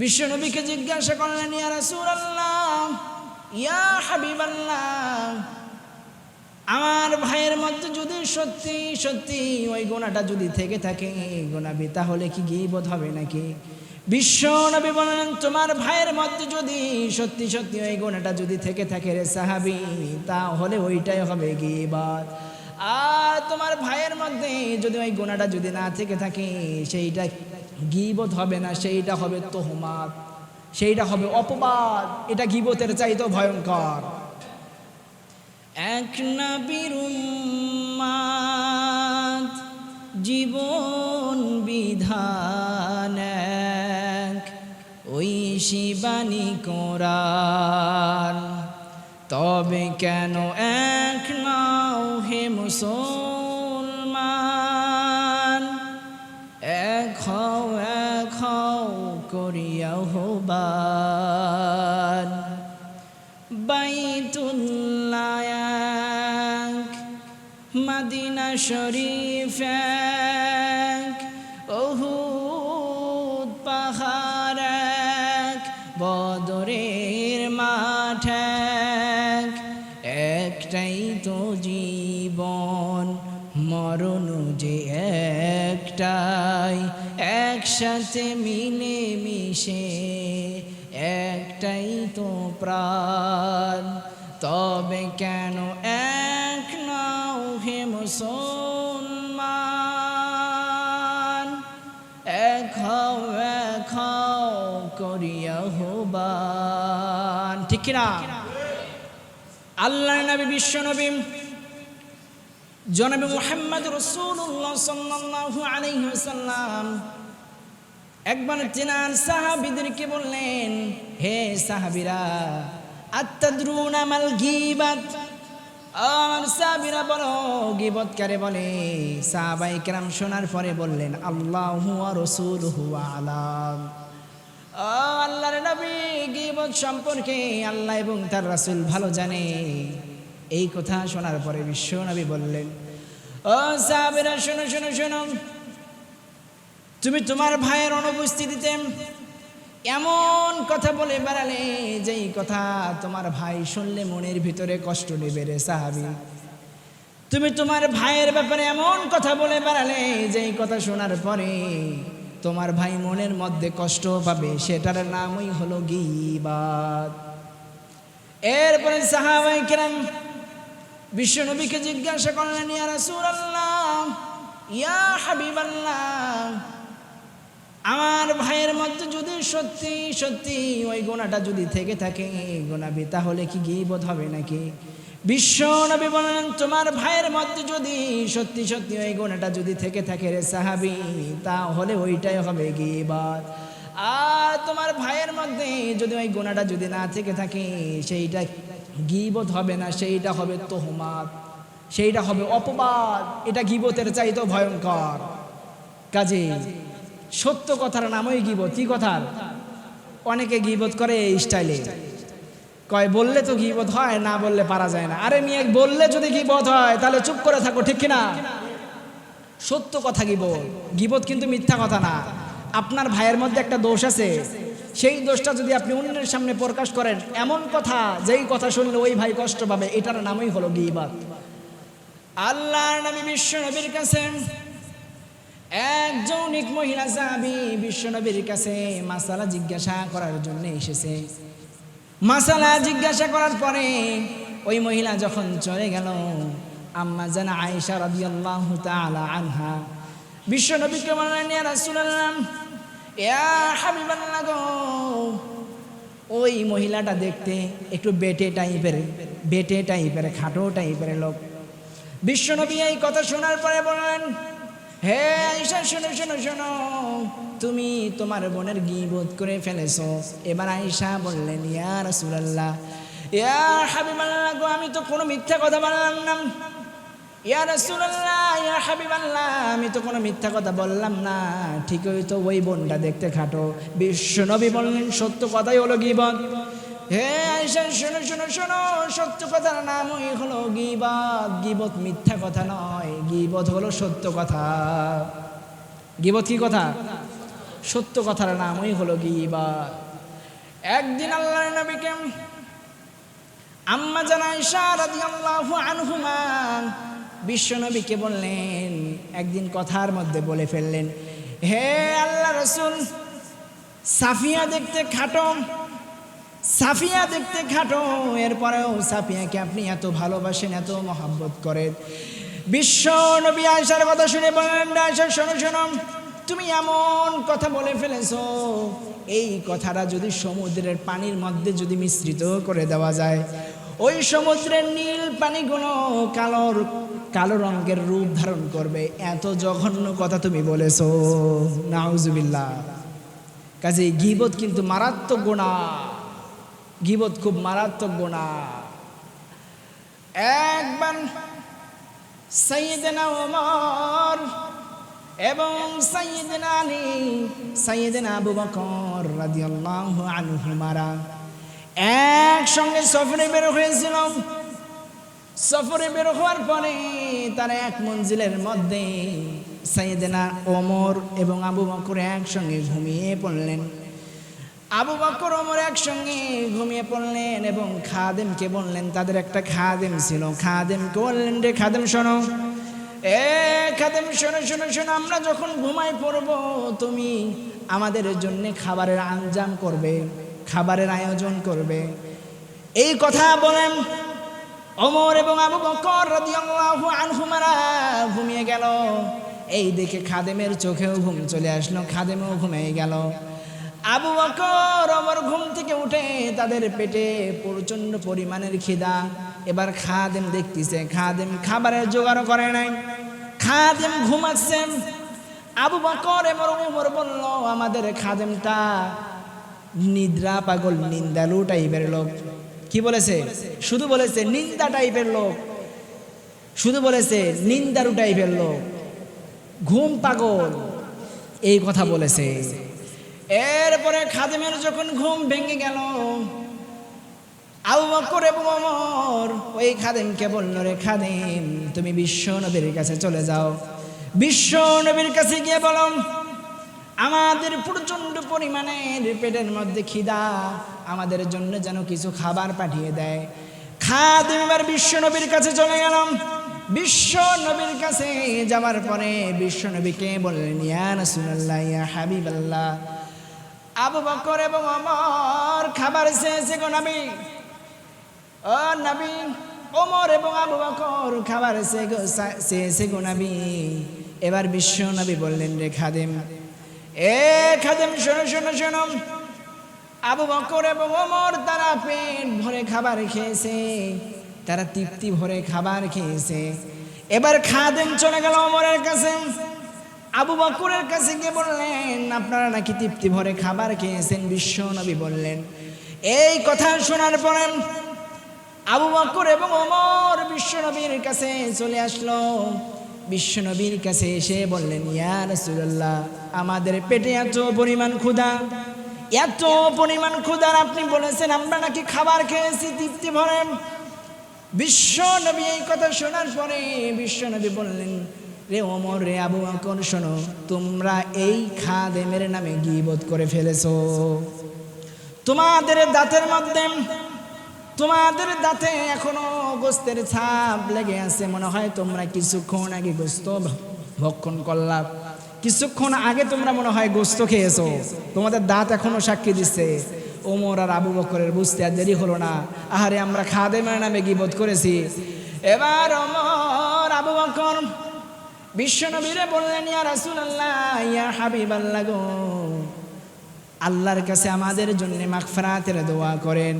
বিশ্বনবীকে জিজ্ঞাসা করলেন, ইয়া রাসূলুল্লাহ, ইয়া হাবিবাল্লাহ, আমার ভাইয়ের মধ্যে যদি সত্যি সত্যি ওই গোনাটা যদি থেকে থাকে গোনাবি তাহলে কি গিবত হবে নাকি? বিশ্ব নবী তোমার ভাইয়ের মধ্যে যদি সত্যি সত্যি ওই গোনাটা যদি থেকে থাকে রে সাহাবি, তাহলে ওইটাই হবে গিয়ে গিবত। আর তোমার ভাইয়ের মধ্যে যদি ওই গোনাটা যদি না থেকে থাকে, সেইটা গিবত হবে না, সেইটা হবে তোহমাত সেইটা হবে অপবাদ, এটা গিবতের চাইতেও ভয়ঙ্কর। এক জীবন বিধান ওই শিবানী কোরআন। তবে কেন এক নাও হে মুসলমান? করিয়া হবান বাইতুল্লাহ মদিনা শরীফ। একসাথে মিলে মিশে একটাই তো প্রাণ। তবে কেন এক নাও হে মুসলমান? এক হও এক হও করিয়া হবান ঠিক কিনা? আল্লাহ নবী, বিশ্ব নবী, জনাবে মুহাম্মদ রসুল্লাহ সাল্লাল্লাহু আলাইহি ওয়াসাল্লাম একবার চেনার সাহাবিদেরকে বললেন, হে সাহাবিরা, আত্তাদ্রুনা মাল গিবাত? আমার সাহাবিরা বলো, গিবত কারে বলে? সাহাবাই কেরাম শোনার পরে বললেন, আল্লাহু ওয়া রাসূলুহু আলাম। ও আল্লাহর নবী গিবত সম্পর্কে আল্লাহ এবং তার রাসূল ভালো জানে। এই কথা শোনার পরে বিশ্ব নবী বললেন, ও সাহাবিরা, শোনো শোনো শোনো। তুমি তোমার ভাইয়ের অনুপস্থিতিতে এমন কথা বলে বেড়ালে, যেই কথা তোমার ভাই শুনলে মনের ভিতরে কষ্ট নেবে রে সাহাবি। তুমি তোমার ভাইয়ের ব্যাপারে এমন কথা বলে বেড়ালে, যেই কথা শোনার পরে তোমার ভাই মনের মধ্যে কষ্ট পাবে, সেটার নামই হলো গিবাদ। এরপরে সাহাবাই কেরাম বিশ্বনবীকে জিজ্ঞাসা করলেন, ইয়া রাসূলুল্লাহ, ইয়া হাবিবাল্লাহ আমার ভাইয়ের মধ্যে যদি সত্যি সত্যি ওই গোনাটা যদি থেকে থাকে গোনাবি, তাহলে কি গিবত হবে নাকি? বিশ্ব নবী বলেন, তোমার ভাইয়ের মধ্যে যদি সত্যি সত্যি ওই গোনাটা যদি থেকে থাকে রে সাহাবি, তাহলে ওইটাই হবে গিয়ে গিবত। আর তোমার ভাইয়ের মধ্যে যদি ওই গোনাটা যদি না থেকে থাকে, সেইটা গিবত হবে না, সেইটা হবে তোহমাত, সেইটা হবে অপবাদ, এটা গিবতের চাইতেও ভয়ঙ্কর। কাজে সত্য কথার নামই গিবত। কি কথার? অনেকে গিবত করে এই স্টাইলে। কয়, বললে তো গিবত হয়, না বললে পারা যায় না। আরে মেয়ে, বললে যদি গিবত হয়, তাহলে চুপ করে থাকো, ঠিক কিনা? সত্য কথা গিবত। গিবত কিন্তু মিথ্যা কথা না। আপনার ভাইয়ের মধ্যে একটা দোষ আছে। সেই দোষটা যদি আপনি অন্যের সামনে প্রকাশ করেন, এমন কথা, যেই কথা শুনলে ওই ভাই কষ্ট পাবে, এটার নামই হলো গিবত। আল্লাহর নবী বিশ্ব নবীর কাছে এক মহিলা সাহাবি বিশ্বনবীর কাছে মাসালা জিজ্ঞাসা করার জন্য এসেছে। মাসালা জিজ্ঞাসা করার পরে ওই মহিলা যখন চলে গেল, আম্মা জানা আয়েশা রাদিয়াল্লাহু তাআলা আনহা, বিশ্বনবীকে বললেন, ইয়া রাসূলুল্লাহ, ইয়া হাবিবাল্লাহ গো, ওই মহিলাটা দেখতে একটু বেটে টাইপের বেটে টাইপের, খাটো টাইপের লোক। বিশ্বনবী এই কথা শোনার পরে বললেন হে আয়েশা, শোনো শোনো শোনো। তুমি তোমার বোনের গিবোধ করে ফেলেছো। এবার আয়েশা বললেন, ইয়া রাসূলুল্লাহ, ইয়া হাবিবাল্লাহ গো, আমি তো কোনো মিথ্যা কথা বললাম না। ইয়া রাসূলুল্লাহ, ইয়া হাবিবাল্লাহ, আমি তো কোনো মিথ্যা কথা বললাম না। ঠিকই তো ওই বোনটা দেখতে খাটো। বিশ্বনবী বললেন, সত্য কথাই হলো গিবত। হে আয়েশা, শোনো শোনো শোনো, সত্য কথার নামই হলো গিবত। গিবত মিথ্যা কথা নয়, গিবত হলো সত্য কথা। গিবত কি কথা? সত্য কথার নামই হলো গিবা একদিন আল্লাহর নবীকে আম্মা জানাইশা রাদিয়াল্লাহু আনহুমা বিশ্ব নবীকে বললেন, একদিন কথার মধ্যে বলে ফেললেন, হে আল্লাহ রসুল, সাফিয়া দেখতে খাটো। সাফিয়া দেখতে খাটো, এরপরেও সাফিয়াকে আপনি এত ভালোবাসেন, এত মহাব্বত করেন। বিশ্ব নবী আয়সার কথা শুনে বললেন আয়সা শোনো শোনো, তুমি এমন কথা বলে ফেলেছো, এই কথাটা যদি সমুদ্রের পানির মধ্যে যদি মিশ্রিত করে দেওয়া যায়, ওই সমুদ্রের নীল পানিগুলো কালোর, কালো রঙের রূপ ধারণ করবে। এত জঘন্য কথা তুমি বলেছ। নাউজুবিল্লাহ। কাজে গিবত কিন্তু মারাত্মক গোনা গিবত খুব মারাত্মক গোনা। একবার সাইয়েদেনা ওমর এবং সাইয়েদেনা আলী, সাইয়েদেনা আবু বকর রাদিয়াল্লাহু আনহুমারা একসঙ্গে সফরে বের হয়েছিল। সফরে বের হওয়ার পরে তারা এক মঞ্জিলের মধ্যে সাইয়েদেনা ওমর এবং আবু বকর একসঙ্গে ঘুমিয়ে পড়লেন। আবু বকর ওমর একসঙ্গে ঘুমিয়ে পড়লেন এবং খাদেমকে বললেন, তাদের একটা খাদেম ছিল। খাদেমকে বললেন, রে খাদেম, শোনো। এ খাদেম, শোনো শোনো শোনো, আমরা যখন ঘুমাই পড়ব, তুমি আমাদের জন্য খাবারের আঞ্জাম করবে, খাবারের আয়োজন করবে। এই কথা বলেন ওমর এবং আবু বকর রাদিয়াল্লাহু আনহুমারা ঘুমিয়ে গেল। এই দেখে খাদেমের চোখেও ঘুম চলে আসলো, খাদেমও ঘুমিয়ে গেল। আবু বকর আমার ঘুম থেকে উঠে তাদের পেটে প্রচণ্ড পরিমাণের খিদা। এবার খাদেম দেখতেছে, খাদেম খাবারের জোগাড় করে নাই। খাদেম ঘুমাচ্ছেন আবু বকর এমর উমর বলল, আমাদের খাদেমটা নিদ্রা পাগল, নিন্দালু টাইপের লোক। কি বলেছে? শুধু বলেছে, নিন্দা টাইপের লোক। শুধু বলেছে, নিন্দারু টাইপের লোক। ঘুম পাগল, এই কথা বলেছে। এরপরে খাদেমের যখন ঘুম ভেঙে গেল, আবু বকর এবং ওমর, ওই খাদেমকে বলল, রে খাদেম, তুমি বিশ্ব নবীর কাছে চলে যাও। বিশ্ব নবীর কাছে গিয়ে বলো আমাদের প্রচণ্ড পরিমাণের পেটের মধ্যে খিদা, আমাদের জন্য যেন কিছু খাবার পাঠিয়ে দেয়। খাদেম এবার বিশ্ব নবীর কাছে চলে গেলাম বিশ্ব নবীর কাছে যাওয়ার পরে বিশ্ব নবীকে বললেন, ইয়া রাসূলুল্লাহ, ইয়া হাবিবাল্লাহ আবু বকর এবং অমর খাবার চেয়েছে গো নবী। ও নবী, ওমর এবং আবু বকর খাবার চেয়েছে গো নবী। এবার বিশ্ব নবী বললেন রে খাদেম। এ খাদেম, শোনো শোনো শোনো। আবু বকর এবং ওমর তারা পেট ভরে খাবার খেয়েছে, তারা তৃপ্তি ভরে খাবার খেয়েছে। এবার খাদেম চলে গেল ওমরের কাছে। আবু বকরের কাছে গিয়ে বললেন, আপনারা নাকি তৃপ্তি ভরে খাবার খেয়েছেন? বিশ্ব নবী বললেন, এই কথা শোনার পরে আবু বকর এবং অমর বিশ্ব নবীর কাছে চলে আসলো। বিশ্ব নবীর কাছে এসে বললেন, ইয়া রাসূলুল্লাহ, আমাদের পেটে এত পরিমাণ ক্ষুধা, এত পরিমাণ ক্ষুধার আপনি বলেছেন, আমরা নাকি খাবার খেয়েছি, তৃপ্তি ভরেন? বিশ্ব নবী এই কথা শোনার পরে বিশ্ব নবী বললেন রে ওমর রে আবু বকর শোনো, তোমরা এই খাদেমের নামে গিবত করে ফেলেছো। তোমাদের দাঁতের মধ্যে, তোমাদের দাঁতে এখনও গোস্তের ছাপ লেগে আছে। মনে হয় তোমরা কিছুক্ষণ আগে গোস্ত ভক্ষণ করলাম কিছুক্ষণ আগে তোমরা মনে হয় গোস্ত খেয়েছো। তোমাদের দাঁত এখনও সাক্ষী দিচ্ছে। ওমর আর আবু বকরের বুঝতে আর দেরি হলো না। আহারে, আমরা খাদেমের নামে গিবত করেছি। এবার ওমর, আবু বকর বিশ্বনবীরে বললেন, ইয়া রাসূলুল্লাহ, ইয়া হাবিবাল্লাহ গো। আল্লাহর কাছে আমাদের জন্য মাগফিরাতের দোয়া করেন।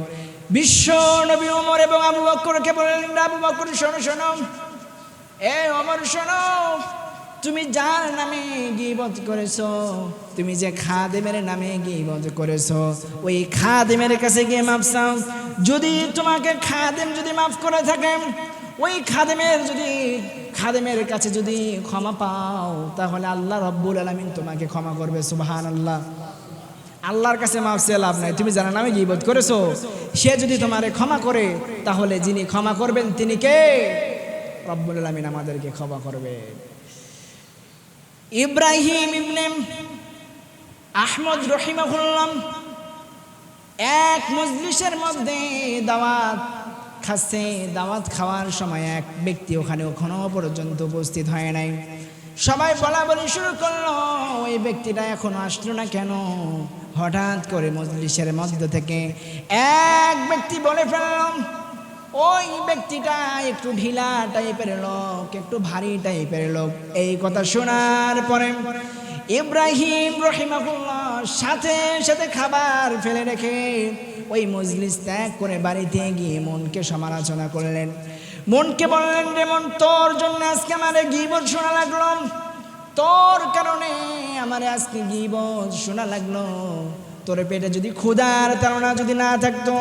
বিশ্ব নবী ওমর এবং আবু বকরকে বললেন, আবু বকর, শোনো শোনো। এ ওমর, শোনো। তুমি যার নামে গিবত করেছ, তুমি যে খাদেমের নামে গিবত করেছ, ওই খাদেমের কাছে গিয়ে মাফ চাও। যদি তোমাকে খাদেম যদি মাফ করে থাকেন, ওই খাদেমের যদি খাদেমের কাছে যদি ক্ষমা পাও, তাহলে আল্লাহ রব্বুল আলমিন তোমাকে ক্ষমা করবে সুবাহান আল্লাহ আল্লাহর কাছে মাফ চেয়ে লাভ নাই। তুমি জানা নামে গিবত করেছ? সে যদি তোমারে ক্ষমা করে, তাহলে যিনি ক্ষমা করবেন, তিনি কে? রব্বুল আলমিন আমাদেরকে ক্ষমা করবে। ইব্রাহিম ইবনে আহমদ রহিমাহুল্লাম এক মজলিসের মধ্যে দাওয়াত খাচ্ছে দাওয়াত খাওয়ার সময় এক ব্যক্তি ওখানে ওখানো পর্যন্ত উপস্থিত হয় নাই। সবাই বলা বলি শুরু করল, ওই ব্যক্তিটা এখনও আসলো না কেন? হঠাৎ করে মজলিসের মধ্য থেকে এক ব্যক্তি বলে ফেললাম ওই ব্যক্তিটা একটু ঢিলা টাইপের লোক, একটু ভারী টাইপের লোক। এই কথা শোনার পরে ইব্রাহিম রহিমাহুল্লাহ সাথে সাথে খাবার ফেলে রেখে ওই মজলিস ত্যাগ করে বাড়িতে গিয়ে মনকে সমালোচনা করলেন। মনকে বললেন রে মন তোর জন্য আজকে আমার গিবত শোনা লাগল। তোর কারণে আমার আজকে গিবত শোনা লাগল। তোর পেটে যদি ক্ষুধার তারা যদি না থাকতো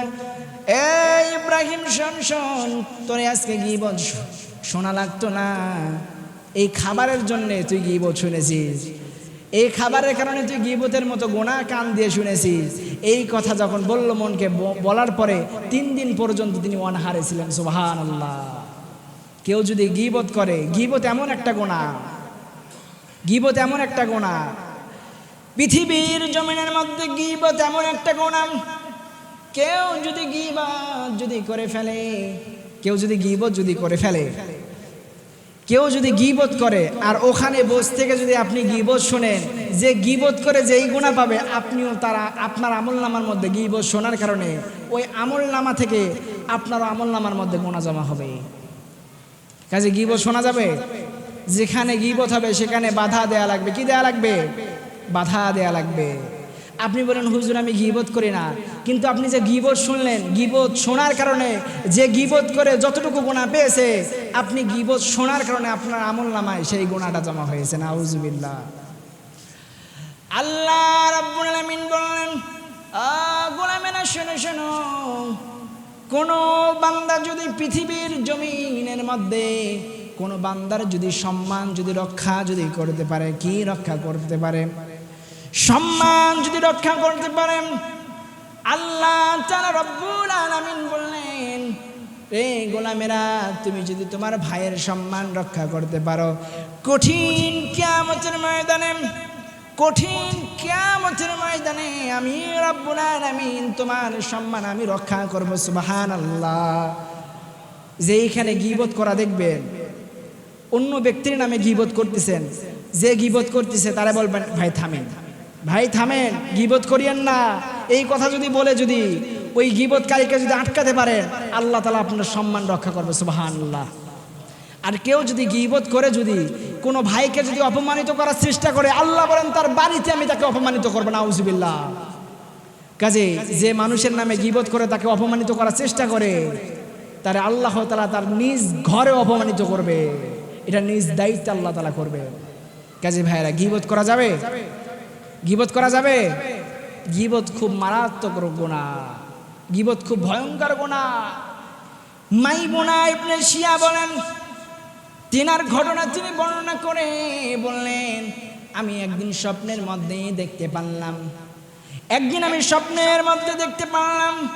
এই ইব্রাহিম, শোন শোন, তোর আজকে গিবত শোনা লাগতো না। এই খাবারের জন্য তুই গিবত শুনেছিস। এই খাবারের কারণে তুই গিবতের মতো গোনা কান দিয়ে শুনেছিস এই কথা যখন বলল মনকে বলার পরে তিন দিন পর্যন্ত তিনি অনাহারে ছিলেন সুবাহান আল্লাহ কেউ যদি গিবত করে, গিবত এমন একটা গোনা, গিবত এমন একটা গোনা, পৃথিবীর জমিনের মধ্যে গিবত এমন একটা গোনা, কেউ যদি গিবত যদি করে ফেলে, কেউ যদি গিবত যদি করে ফেলে কেউ যদি গিবত করে, আর ওখানে বস থেকে যদি আপনি গিবত শোনেন, যে গিবত করে যেই গুণা পাবে, আপনিও তারা, আপনার আমল নামার মধ্যে গিবত শোনার কারণে ওই আমল নামা থেকে আপনার আমল নামার মধ্যে গোনা জমা হবে। কাজে গিবত শোনা যাবে? যেখানে গিবত হবে, সেখানে বাধা দেয়া লাগবে। কি দেয়া লাগবে? বাধা দেয়া লাগবে। আপনি বলেন, হুজুর, আমি গিবোধ করি না। কিন্তু আপনি যে গিবত শুনলেন, গিবত শোনার কারণে, যে গিবোধ করে যতটুকু গুণা পেয়েছে, আপনি গিবত শোনার কারণে আপনার আমল নামায় সেই গুণাটা জমা হয়েছে। না হুজুবিল্লাহ আল্লাহ রাব্বুল আলামিন বলেন গোলামেরা শোনো শোনো। কোন বান্দা যদি পৃথিবীর জমিনের মধ্যে, কোন বান্দার যদি সম্মান, যদি রক্ষা যদি করতে পারে, কি রক্ষা করতে পারে? সম্মান যদি রক্ষা করতে পারেন, আল্লাহ রব্বুল বললেন রে গোলামেরা, তুমি যদি তোমার ভাইয়ের সম্মান রক্ষা করতে পারো, কঠিন কিয়ামতের ময়দানে, কঠিন কিয়ামতের ময়দানে আমি রব্বুল আলামিন তোমার সম্মান আমি রক্ষা করব, সুবহানাল্লাহ। যেইখানে গিবত করা দেখবেন, অন্য ব্যক্তির নামে গিবত করতেছেন, যে গিবত করতেছে, তারা বলবেন, ভাই, থামেন। ভাই থামেন, গিবত করিয়েন না। এই কথা যদি বলে যদি, ওই গিবতকারীকে যদি আটকাতে পারেন আল্লাহ তালা আপনার সম্মান রক্ষা করবে সুবাহান আল্লাহ আর কেউ যদি গিবত করে যদি, কোনো ভাইকে যদি অপমানিত করার চেষ্টা করে, আল্লাহ বলেন তার বাড়িতে আমি তাকে অপমানিত করব না আউজুবিল্লাহ কাজে যে মানুষের নামে গিবত করে তাকে অপমানিত করার চেষ্টা করে, তারে আল্লাহ তালা তার নিজ ঘরে অপমানিত করবে। এটা নিজ দায়িত্ব আল্লাহ তালা করবে। কাজে ভাইয়েরা, গিবত করা যাবে? গিবত করা যাবে? গিবত খুব মারাত্মক গোনা। গিবত খুব ভয়ঙ্কর গোনা। মাই বোনা ইবনে শিয়া বলেন, তিনার ঘটনা তিনি বর্ণনা করে বললেন, আমি একদিন স্বপ্নের মধ্যে দেখতে পারলাম। একদিন আমি স্বপ্নের মধ্যে দেখতে পারলাম,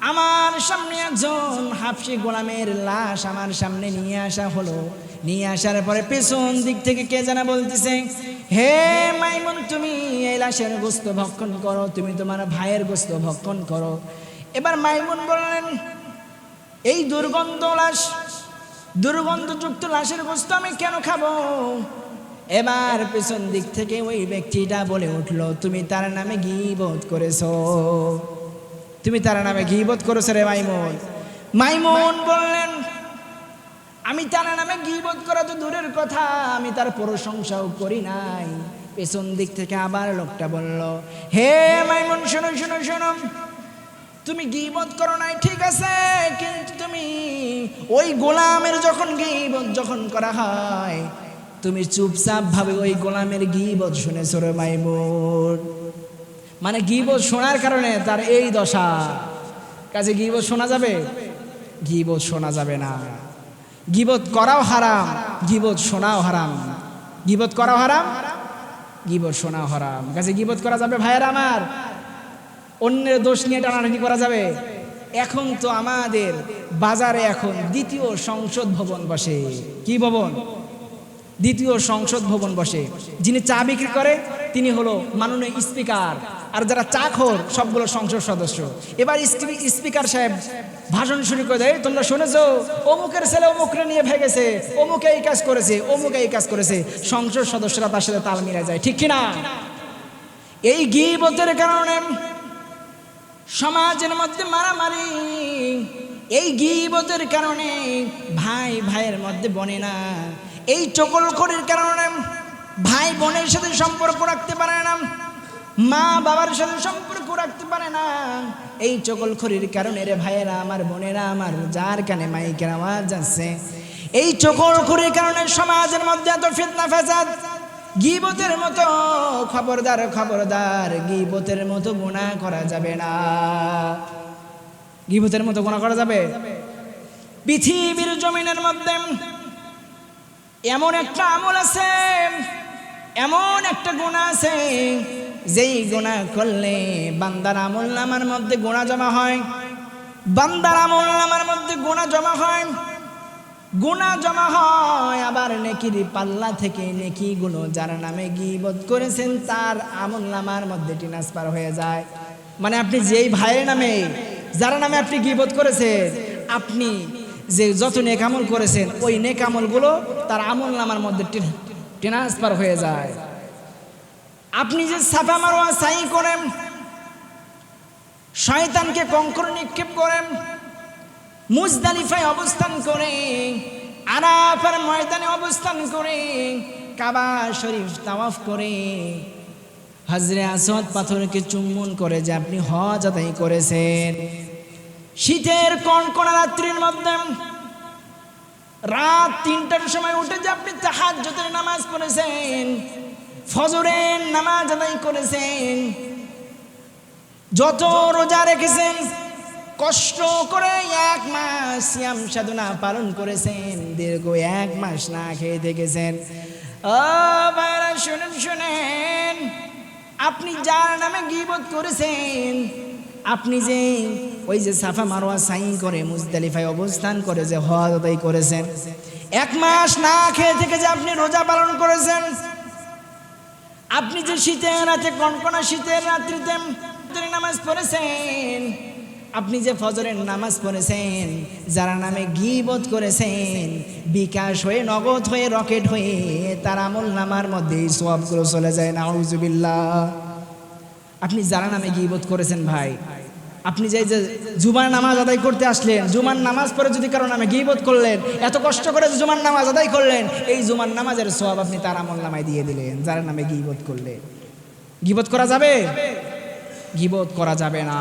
আমার সামনে একজন হাফসি গোলামের লাশ আমার সামনে নিয়ে আসা হলো। নিয়ে আসার পরে পেছন দিক থেকে কে জানা বলতেছে, হে মাইমুন, তুমি এই লাশের গোস্ত ভক্ষণ করো, তুমি তোমার ভাইয়ের গোস্ত ভক্ষণ করো। এবার মাইমুন বললেন, এই দুর্গন্ধ লাশ, দুর্গন্ধযুক্ত লাশের গোস্ত আমি কেন খাব? এবার পেছন দিক থেকে ওই ব্যক্তিটা বলে উঠল, তুমি তার নামে গিবোধ করেছ। তুমি তার নামে গিবোধ করেছ রে মাইমুন। মাইমুন বললেন আমি তার নামে গিবোধ করা তো দূরের কথা, আমি তার প্রশংসাও করি নাই। পেছন দিক থেকে আবার লোকটা বলল, হে মাইমুন, শোনো শোনো শোনো। তুমি গিবত করো নাই, ঠিক আছে, কিন্তু তুমি ওই গোলামের যখন গিবত যখন করা হয়, তুমি চুপচাপ ভাবে ওই গোলামের গিবত শুনেছো রে মাইমুন। মানে গিবত শোনার কারণে তার এই দশা। কাজে গিবত শোনা যাবে? গিবত শোনা যাবে না। গিবত করাও হারাম, গিবত শোনাও হারাম। গিবত করাও হারাম, গিবত শোনাও হারাম। কাছে গিবত করা যাবে ভাইয়ের আমার। অন্যের দোষ নিয়ে টানাটানি করা যাবে। এখন তো আমাদের বাজারে এখন দ্বিতীয় সংসদ ভবন বসে। কি ভবন? দ্বিতীয় সংসদ ভবন বসে। যিনি চা বিক্রি করে, তিনি হলো মাননীয় স্পিকার। আর যারা চাখর সবগুলো সংসদ সদস্য। এবার স্পিকার সাহেব ভাষণ শুরু করে দেয়, তোমরা শুনেছো? অমুকের ছেলে অমুকরে নিয়ে ভেগেছে, অমুকে এই কাজ করেছে, অমুকে এই কাজ করেছে। সংসদ সদস্যরা তার সাথে তাল মিলে যায়, ঠিক কিনা? এই গিবতের কারণে সমাজের মধ্যে মারামারি, এই গিবতের কারণে ভাই ভাইয়ের মধ্যে বনে না, এই চকলখড়ির কারণে ভাই বোনের সাথে সম্পর্ক রাখতে পারে না। মা বাবার সাথে সম্পর্ক রাখতে পারে না। এই চকলখড়ির কারণে রে ভাইয়েরা, আমার বোনেরা, আমার যার কানে মাইকের আওয়াজ যাচ্ছে এই চকলখড়ির কারণে সমাজের মধ্যে এত ফিতনা ফেসাদ গিবতের মতো খবরদার খবরদার, গিবতের মতো গুণা করা যাবে না। গিবতের মতো গুণা করা যাবে? পৃথিবীর জমিনের মধ্যে এমন একটা আমল আছে, এমন একটা গুণা আছে যেই গুণা করলে বান্দার আমল নামার মধ্যে গোনা জমা হয়, বান্দার আমল নামার মধ্যে গোনা জমা হয় গুণা জমা হয়, আবার নেকির পাল্লা থেকে নেকি গুলো যার নামে গিবত করেছেন, তার আমল নামার মধ্যে ট্রান্সফার হয়ে যায়। মানে আপনি যেই ভাইয়ের নামে, যার নামে আপনি গিবত করেছেন, আপনি যে যত নেক আমল করেছেন, ওই নেক আমলগুলো তার আমল নামার মধ্যে ট্রান্সফার হয়ে যায়। আপনি যে সাফা মারোয়া সাই করেন, শয়তানকে কঙ্কর নিক্ষেপ করেন, মুজদালিফায় অবস্থান করে, আরাফার ময়দানে অবস্থান করে, কাবা শরীফ তাওয়াফ করে হজরে আসওয়াদ পাথরকে চুম্বন করে যে আপনি হজ আদায় করেছেন। শীতের কনকনা রাত্রির মধ্যে, রাত তিনটার সময় উঠে যে আপনি তাহাজ্জুদের নামাজ পড়েছেন ফজরের নামাজ আদায় করেছেন। যত রোজা রেখেছেন, কষ্ট করে এক মাস সিয়াম সাধনা পালন করেছেন, দীর্ঘ এক মাস না খেয়ে দেখেছেন। শুনেন শুনেন, আপনি যার নামে গিবত করেছেন, আপনি যে ওই যে সাফা মারোয়া সাইন করে মুজদালিফায় অবস্থান করে যে আদায় করেছেন, এক মাস না খেয়ে থেকে যে আপনি রোজা পালন করেছেন আপনি যে শীতের রাতে কনকনা শীতের রাত্রিতে নামাজ পড়েছেন? আপনি যে ফজরের নামাজ পড়েছেন, যারা নামে গিবত করেছেন, বিকাশ হয়ে, নগদ হয়ে, রকেট হয়ে, তার আমল নামার মধ্যেই সবগুলো চলে যায় না আপনি যারা নামে গিবত করেছেন ভাই আপনি যে যে জুমার নামাজ আদায় করতে আসলেন, জুমার নামাজ পড়ে যদি কারও নামে গিবত করলেন, এত কষ্ট করে জুমার নামাজ আদায় করলেন, এই জুমার নামাজের সব আপনি তার আমল নামায় দিয়ে দিলেন, যার নামে গিবত করলেন। গিবত করা যাবে? গিবত করা যাবে না।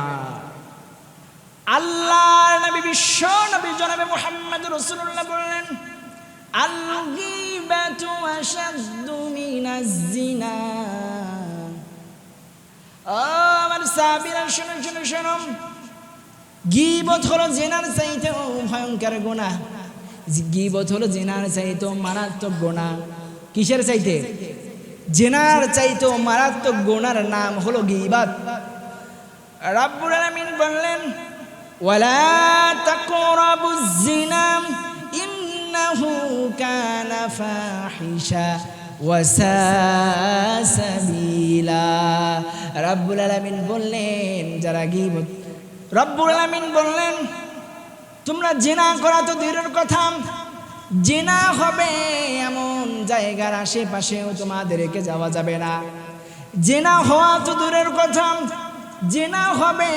আল্লাহ নবী বিশ্ব নবী জনাবে মুহাম্মদ রাসূলুল্লাহ বললেন, আল ও, আমার সাহাবীরা শুনো শুনো শুনো গীবত হলো জেনার চাইতেও ভয়ঙ্কর গুনাহ গীবত হলো জেনার চাইতেও মারাত্মক গুনাহ কিসের চাইতে? জেনার চাইতেও মারাত্মক গুনার নাম হলো গীবাত। রাব্বুল আলামিন বললেন, ওয়ালা তাকরাবুজ জিনা, ইন্নাহু কানা ফাহিশা। ওয়াসাবিলা রাব্বুল আলামিন বললেন, যারা গীবত রব্বুল আলামিন বললেন, তোমরা জেনা করা তো দূরের কথা। জেনা হবে এমন জায়গার আশেপাশেও তোমাদেরকে যাওয়া যাবে না। জেনা হওয়া তো দূরের কথা। জেনা হবে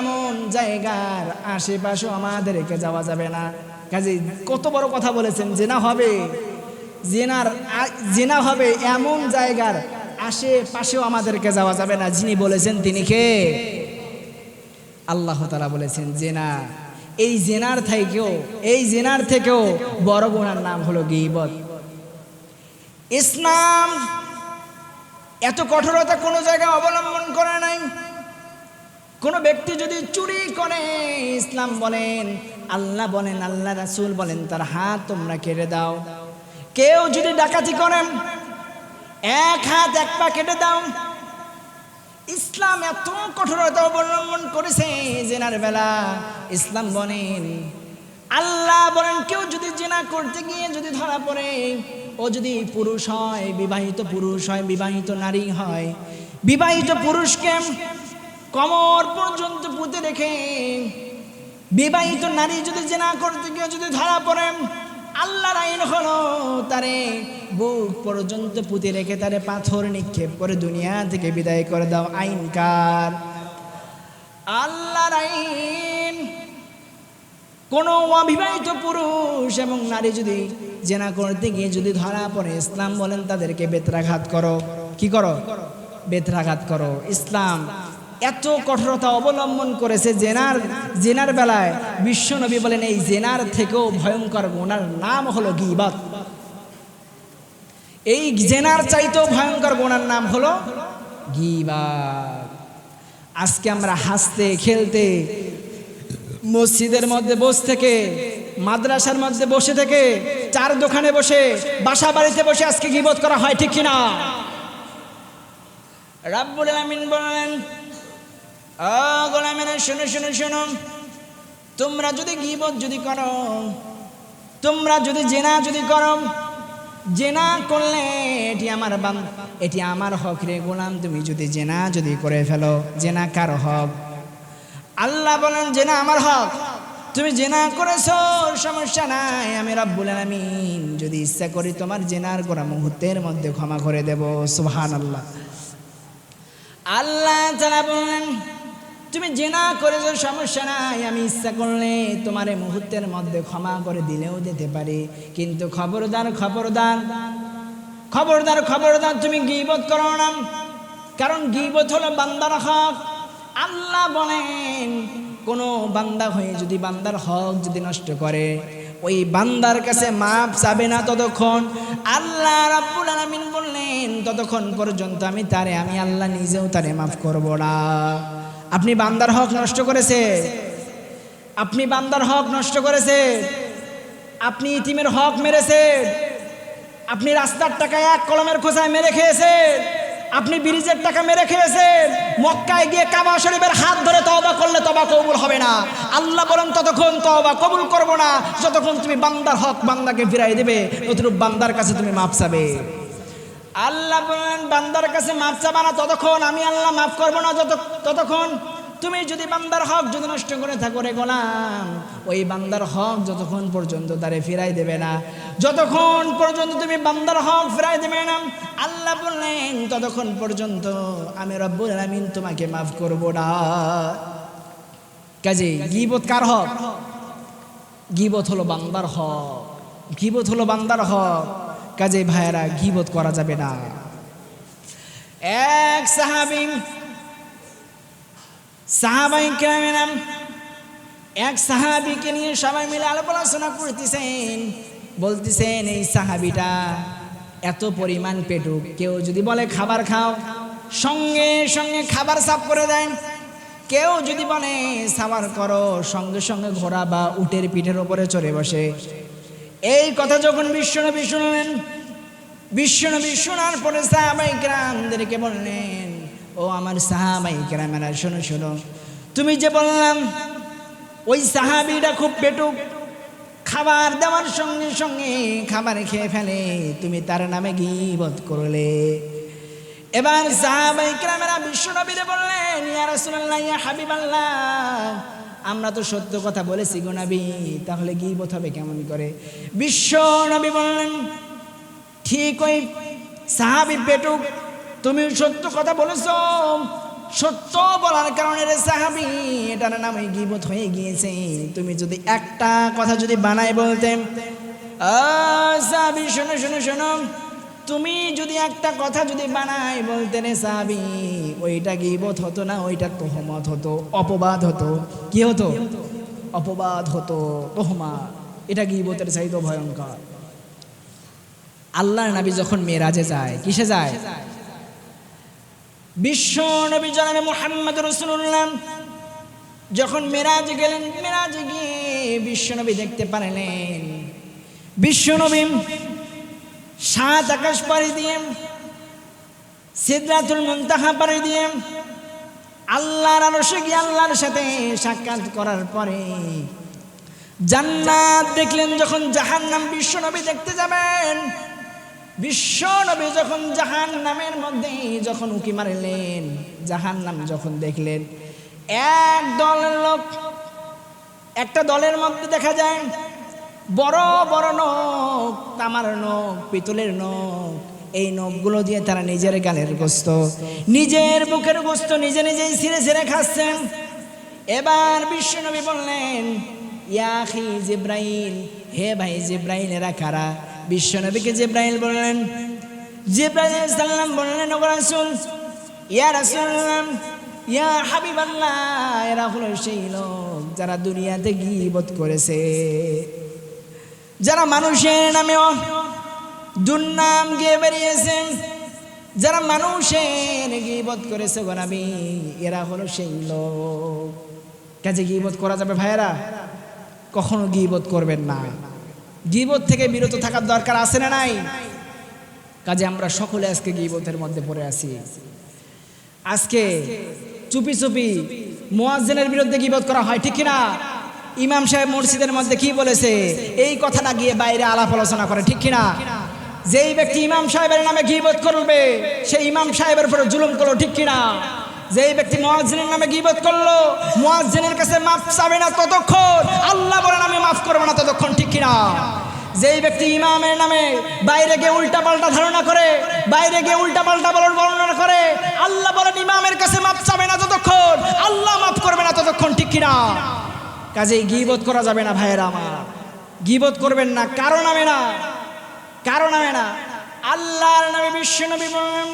এমন জায়গার আশেপাশেও আমাদেরকে যাওয়া যাবে না। কাজে কত বড় কথা বলেছেন, জেনা হবে। জেনার জেনা হবে এমন জায়গার আশেপাশেও আমাদেরকে যাওয়া যাবে না। যিনি বলেছেন তিনি কে? আল্লাহ তালা বলেছেন, জেনা। এই জেনার থেকেও, এই জেনার থেকেও বড় গুণার নাম হলো গিবত। ইসলাম এত কঠোরতা কোনো জায়গায় অবলম্বন করে নাই। কোনো ব্যক্তি যদি চুরি করে, ইসলাম বলেন, আল্লাহ বলেন, আল্লাহ রাসূল বলেন, তার হাত তোমরা কেটে দাও। কেউ যদি ডাকাতি করেন, এক হাত, এক পা কেটে দাও। ইসলাম এত কঠোরতা অবলম্বন করেছে জেনার বেলা, ইসলাম বলেন, আল্লাহ বলেন, কেউ যদি জেনা করতে গিয়ে যদি ধরা পড়ে, ও যদি পুরুষ হয়, বিবাহিত পুরুষ হয়, বিবাহিত নারী হয়, বিবাহিত পুরুষকে কমর পর্যন্ত পুঁতে রেখে, বিবাহিত নারী যদি জেনা করতে গিয়ে যদি ধরা পড়ে আল্লাহর আইন হলো তারে বুক পর্যন্ত পুঁতে রেখে তারে পাথর নিক্ষেপ করে দুনিয়া থেকে বিদায় করে দাও। আইনকার আল্লাহর আইন। কোন অবিবাহিত পুরুষ এবং নারী যদি জেনা করতে গিয়ে যদি ধরা পড়ে, ইসলাম বলেন তাদেরকে বেত্রাঘাত করো। কি করো? বেত্রাঘাত করো। ইসলাম এত কঠোরতা অবলম্বন করেছে জেনার জেনার বেলায় বিশ্বনবী বলেন, এই জেনার থেকেও ভয়ঙ্কর গোনার নাম হলো গিবাত। এই জেনার চাইতেও ভয়ঙ্কর গোনার নাম হলো গিবাত। আজকে আমরা হাসতে, খেলতে, মসজিদের মধ্যে বসে থেকে, মাদ্রাসার মধ্যে বসে থেকে, চার দোকানে বসে, বাসা বাড়িতে বসে আজকে গিবত করা হয়, ঠিক কিনা? রাব্বুল আলামিন বলেন গোলামেরা শোনো শোনো তোমরা যদি গিবত যদি করো, তোমরা যদি জেনা যদি করো, জেনা করলে এটি আমার এটি আমার হক রে গোলাম, তুমি যদি জেনা যদি করে ফেলো, জেনা কার হক? আল্লাহ বলেন, জেনা আমার হক। তুমি জেনা করেছ, সমস্যা নাই, আমি রব্বুল আলামিন। যদি ইচ্ছা করি তোমার জেনার করা মুহূর্তের মধ্যে ক্ষমা করে দেব সুবহান আল্লাহ আল্লাহ তাআলা বলেন তুমি জেনা করেছ, সমস্যা নাই। আমি ইচ্ছা করলে তোমার মুহূর্তের মধ্যে ক্ষমা করে দিলেও দিতে পারি। কিন্তু খবরদার খবরদার খবরদার খবরদার, তুমি গিবত করো না। কারণ গিবত হলো বান্দার হক। আল্লাহ বলেন, কোনো বান্দা হয়ে যদি বান্দার হক যদি নষ্ট করে, ওই বান্দার কাছে মাপ চাবে না ততক্ষণ। আল্লাহ রাব্বুল আলামিন বললেন, ততক্ষণ পর্যন্ত আমি তারে, আমি আল্লাহ নিজেও তারে মাফ করব না। আপনি বান্দার হক নষ্ট করেছে। আপনি বান্দার হক নষ্ট করেছে। আপনি ইতিমের হক মেরেছে। আপনি রাস্তার টাকা এক কলমের খোঁজায় মেরে খেয়েছেন আপনি ব্রিজের টাকা মেরে খেয়েছেন মক্কায় গিয়ে কাবা শরীফের হাত ধরে তওবা করলে তবা কবুল হবে না। আল্লাহ বলেন, ততক্ষণ তওবা কবুল করব না। যতক্ষণ তুমি বান্দার হক বান্দাকে ফিরাই দেবে নতুন বান্দার কাছে তুমি মাপ চাবে। আল্লাহ বলেন, বান্দার কাছে মাপ চাবা না ততক্ষণ, আমি আল্লাহ মাফ করব না যত ততক্ষণ। তুমি যদি বান্দার হক যদি নষ্ট করে থাকো রে গোলাম, ওই বান্দার হক যতক্ষণ পর্যন্ত তারে ফিরাই দেবে না। যতক্ষণ পর্যন্ত তুমি বান্দার হক ফিরাই দেবে না, আল্লাহ বললেন, ততক্ষণ পর্যন্ত আমি রব্বুল আলামিন তোমাকে মাফ করব না। কাজে গিবত কার হক? গিবত হলো বান্দার হক। গিবত হলো বান্দার হক। কাজে ভাইয়েরা গিবত করা যাবে না। এক সাহাবি, সাহাবাই কেরামেরাম এক সাহাবিকে নিয়ে সবাই মিলে আলাপ আলোচনা করতেছেন। বলতেছেন, এই সাহাবিটা এত পরিমাণ পেটুক। কেউ যদি বলে খাবার খাও, সঙ্গে সঙ্গে খাবার সাফ করে দেয় কেউ যদি বলে সাবার করো, সঙ্গে সঙ্গে ঘোড়া বা উটের পিঠের ওপরে চড়ে বসে। এই কথা যখন বিশ্বনবী শুনলেন বিশ্বনবী শোনার পরে সাহাবাই গ্রামদেরকে বললেন, ও আমার সাহাবাই গ্রামেরা শোনো শোনো। তুমি যে বললাম, ওই সাহাবিটা খুব পেটুক খাবার দেওয়ার সঙ্গে সঙ্গে খাবার খেয়ে ফেলে, তুমি তার নামে গিবত করলে। এবার সাহাবাই গ্রামেরা বিশ্বনবীরে বললেন, ইয়া রাসূলুল্লাহ, ইয়া হাবিবাল্লাহ আমরা তো সত্য কথা বলেছি গো নবী, তাহলে গিবত হবে কেমন করে? বিশ্ব নবী বললেন, ঠিক ওই সাহাবি পেটুক, তুমি সত্য কথা বলেছ। সত্য বলার কারণে রে সাহাবি, এটার নাম ওই গিবত হয়ে গিয়েছে। তুমি যদি একটা কথা যদি বানাই বলতে সাহাবি, শোনো শোনো শোনো। তুমি যদি একটা কথা যদি বানাই বলতে রে সাহাবি ওইটা গিবত হতো না, ওইটা তোহমত হতো, অপবাদ হতো। কি হতো? অপবাদ হতো তোহমা এটা গিবতের চাইতো ভয়ঙ্কর। আল্লাহর নবী যখন মেরাজে যায়, কিসে যায়? বিশ্ব নবী জানাবে মোহাম্মদ রসুল্লাহ যখন মেরাজ গেলেন, মেরাজে গিয়ে বিশ্বনবী দেখতে পারলেন। বিশ্বনবী সাত আকাশ পাড়ি দিয়ে সিদ্ধাতুল মুনতাহা পাড়ি দিয়ে আল্লাহর আরশে গিয়ে আল্লাহর সাথে সাক্ষাৎ করার পরে জান্নাত দেখলেন যখন জাহান্নাম বিশ্বনবী দেখতে যাবেন। বিশ্ব নবী যখন জাহান নামের মধ্যে যখন উকি মারলেন জাহান নাম যখন দেখলেন, এক দলের লোক, একটা দলের মধ্যে দেখা যায় বড় বড় নখ, তামার নখ, পিতলের নখ, এই নখগুলো দিয়ে তারা নিজের গালের গোস্ত। নিজের বুকের গোস্ত নিজে নিজেই ছিঁড়ে ছিঁড়ে খাচ্ছেন। এবার বিশ্বনবী বললেন ইয়াহি জিব্রাইল, হে ভাই জিব্রাইল এরা কারা? বিশ্বনবীকে জিব্রাইল বললেন, জিব্রাইল সাল্লাম বললেন রাসূল, ইয়া রাসূলুল্লাহ, ইয়া হাবিবাল্লাহ, এরা হলো সেই লোক যারা দুনিয়াতে গীবত করেছে। যারা মানুষের নামেও দুর্নাম গিয়ে বেরিয়েছেন যারা মানুষের গিবত করেছে গোনাবি এরা হলো সেই লোক। কাজে গিবত করা যাবে ভাইয়েরা? কখনো গিবত করবেন না। গিবত থেকে বিরত থাকার দরকার আছে না নাই? কাজে আমরা সকলে আজকে গিবতের মধ্যে পড়ে আছি। আজকে চুপি চুপি মোয়াজ্জেনের বিরুদ্ধে গিবত করা হয়, ঠিক কিনা? ইমাম সাহেব মসজিদের মধ্যে কি বলেছে? এই কথাটা গিয়ে বাইরে আলাপ আলোচনা করে, ঠিক কিনা? যেই ব্যক্তি ইমাম সাহেবের নামে গিবত করবে সেই ইমাম সাহেবের উপরে জুলুম করল, ঠিক কিনা? যেই ব্যক্তি মোয়াজ্জিনের নামে গিবত করল, মোয়াজ্জিনের কাছে মাফ চাবে না ততক্ষণ, আল্লাহ বলেন, আমি মাফ করব না ততক্ষণ ঠিক কিনা? যেই ব্যক্তি ইমামের নামে বাইরে গিয়ে উল্টা পাল্টা ধারণা করে, বাইরে গিয়ে উল্টা পাল্টা বলার বর্ণনা করে, আল্লাহ বলেন, ইমামের কাছে মাপ চাবে না ততক্ষণ, আল্লাহ মাফ করবে না ততক্ষণ ঠিক কিনা? কাজেই গিবত করা যাবে না ভাইয়েরা আমার। গিবত করবেন না, কারও নামে না, কারও নামে না। আল্লাহর নামে বিশ্ব নবী বলেন,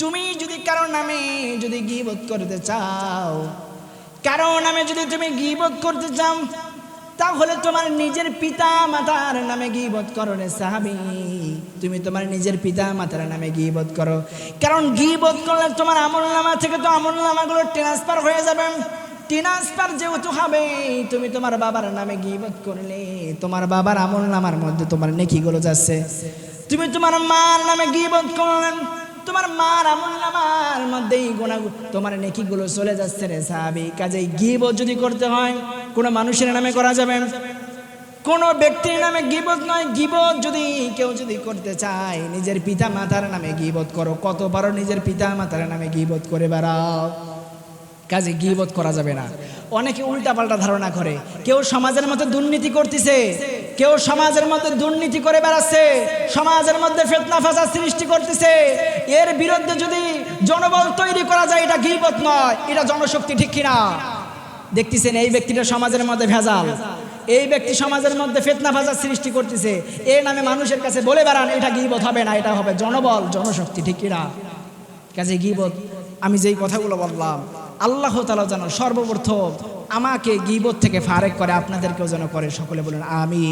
তুমি যদি কারও নামে যদি গিবত করতে চাও, কারও নামে যদি তুমি গিবত করতে চাও, তাহলে তোমার নিজের পিতা মাতার নামে গিবত করো রে সাহাবি। তুমি তোমার নিজের পিতা মাতার নামে গিবত করো। কারণ গিবত করলে তোমার আমল নামা থেকে তো আমল নামাগুলো ট্রান্সফার হয়ে যাবে। ট্রান্সফার যেহেতু হবে, তুমি তোমার বাবার নামে গিবত করলে, তোমার বাবার আমল নামার মধ্যে তোমার নেকিগুলো যাচ্ছে। তুমি তোমার মার নামে গিবত করলেন তোমার মার আমল নামার মধ্যেই গোনা, তোমার নেকিগুলো চলে যাচ্ছে রে সাহাবি। কাজেই গিবত যদি করতে হয়, কোনো মানুষের নামে করা যাবে না। কোনো ব্যক্তির নামে গিবত নয়, গিবত যদি কেউ যদি করতে চায়, নিজের পিতা মাতার নামে গিবত করো। কতবারও নিজের পিতা মাতার নামে গিবত করে বেড়াও। কাজে গিবত করা যাবে না। অনেকে উল্টাপাল্টা ধারণা করে, কেউ সমাজের মধ্যে দুর্নীতি করতেছে, কেউ সমাজের মধ্যে দুর্নীতি করে বেড়াচ্ছে, সমাজের মধ্যে ফেতনা ফাসাদ সৃষ্টি করতেছে। এর বিরুদ্ধে যদি জনবল তৈরি করা যায়, এটা গিবত নয়, এটা জনশক্তি ঠিক কিনা? দেখতেছেন, এই ব্যক্তিটা সমাজের মধ্যে ভেজাল। এই ব্যক্তি সমাজের মধ্যে ফেতনা ফাসাদ সৃষ্টি করতেছে। এর নামে মানুষের কাছে বলে বেড়ান, এটা গিবত হবে না, এটা হবে জনবল, জনশক্তি ঠিক কিনা? কাজে গিবত, আমি যেই কথাগুলো বললাম আল্লাহ তালা যেন সর্বপ্রথম আমাকে গিবত থেকে ফারেক করে আপনাদেরকেও যেন করে। সকলে বলেন আমি